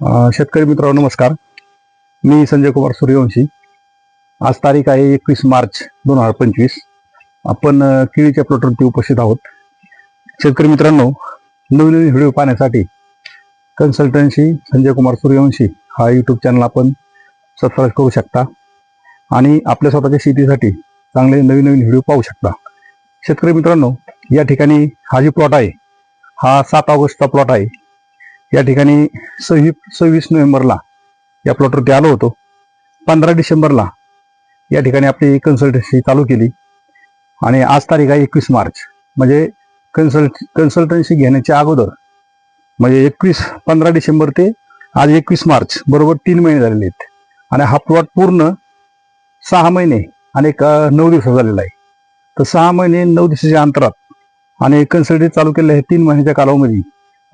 शेतकरी मित्रांनो नमस्कार. मी संजय कुमार सूर्यवंशी. आज तारीख आहे एकवीस मार्च दोन हजार पंचवीस. आपण केळीच्या प्लॉटवरती उपस्थित आहोत. शेतकरी मित्रांनो नवीन नवीन व्हिडिओ पाहण्यासाठी कन्सल्टन्सी संजय कुमार सूर्यवंशी हा यूट्यूब चॅनल आपण सबस्क्राईब करू शकता आणि आपल्या स्वतःच्या शेतीसाठी चांगले नवीन नवीन व्हिडिओ पाहू शकता. शेतकरी मित्रांनो या ठिकाणी हा जो प्लॉट आहे हा सात ऑगस्टचा प्लॉट आहे. या ठिकाणी सव्वीस सव्वीस नोव्हेंबरला या प्लॉटवरती आलो होतो. पंधरा डिसेंबरला या ठिकाणी आपली कन्सल्टन्सी चालू केली. आणि आज तारीख आहे एकवीस मार्च. म्हणजे कन्सल्ट कन्सल्टन्सी घेण्याच्या अगोदर म्हणजे एकवीस पंधरा डिसेंबर ते आज एकवीस मार्च बरोबर तीन महिने झालेले आहेत. आणि हा प्लॉट पूर्ण सहा महिने आणि एक नऊ दिवस झालेला आहे. तर सहा महिने नऊ दिवसाच्या अंतरात आणि कन्सल्टन्सी चालू केलेल्या आहे तीन महिन्याच्या कालावधी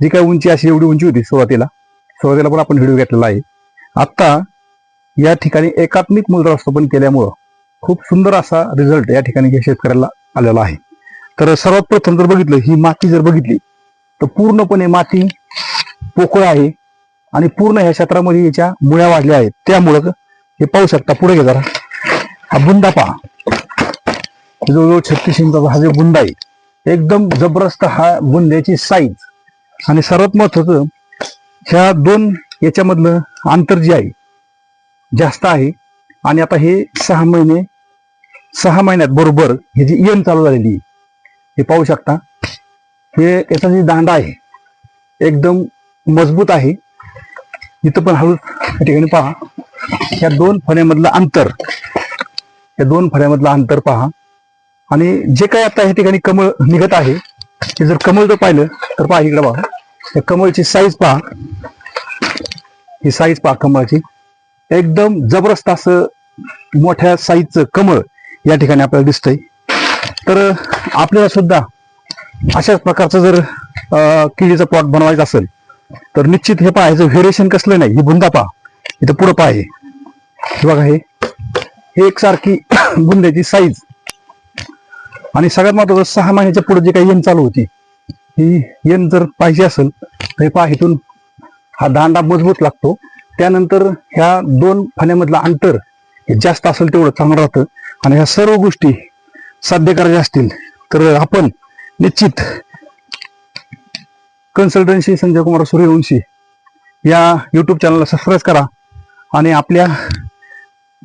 जी काय उंची अशी एवढी उंची होती सुरुवातीला सुरुवातीला पण आपण व्हिडिओ घेतलेला आहे. आता या ठिकाणी एकात्मिक मूलद्रवस्थापन केल्यामुळं खूप सुंदर असा रिझल्ट या ठिकाणी शेतकऱ्याला आलेला आहे. तर सर्वात प्रथम जर बघितलं ही माती जर बघितली तर पूर्णपणे माती पोकळ आहे आणि पूर्ण ह्या क्षेत्रामध्ये याच्या मुळ्या वाढल्या आहेत. त्यामुळं हे पाहू शकता पुढे घे जरा. हा बुंदा पहा. जवळजवळ छत्तीस इंचा हा जो बुंदा आहे एकदम जबरदस्त हा बुंद्याची साईज आणि सर्वात महत्वाचं ह्या दोन याच्यामधलं अंतर जे आहे जास्त आहे. आणि आता हे सहा महिने सहा महिन्यात बरोबर हे जी एम चालू झालेली आहे हे पाहू शकता. हे याचा जे दांडा आहे एकदम मजबूत आहे. इथं पण हळू या ठिकाणी पहा. या दोन फण्यामधलं अंतर या दोन फण्यामधलं अंतर पहा. आणि जे काय आता या ठिकाणी कमळ निघत आहे हे जर कमळ जर पाहिलं तर पहा इकडे पहा या कमळची साईज पहा. ही साईज पहा कमळाची एकदम जबरदस्त असं मोठ्या साईजचं कमळ या ठिकाणी आपल्याला दिसतंय. तर आपल्याला सुद्धा अशाच प्रकारचं जर अं, प्लॉट बनवायचं असेल तर निश्चित हे पहा ह्याचं व्हेरिएशन कसलं नाही. ही बुंदा पहा. इथं पुढं पहा हे. बघा हे. एकसारखी बुंद्याची साईज आणि सगळ्यात महत्वाचं सहा महिन्याच्या पुढे जी काही येण चालू होती ही येण जर पाहिजे असेल तर पाहितून पहा इथून हा दांडा मजबूत लागतो. त्यानंतर ह्या दोन फण्यामधलं अंतर हे जास्त असेल तेवढं चांगलं राहतं. आणि ह्या सर्व गोष्टी साध्य करायच्या असतील तर आपण निश्चित कन्सल्टन्सी संजय कुमार सूर्यवंशी या यूट्यूब चॅनलला सबस्क्राईब करा. आणि आपल्या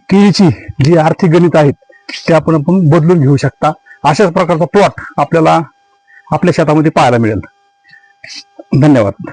केळीची जी आर्थिक गणित आहेत ते आपण आपण बदलून घेऊ शकता. अशाच प्रकारचा प्लॉट आपल्याला आपल्या शेतामध्ये पाहायला मिळेल. धन्यवाद.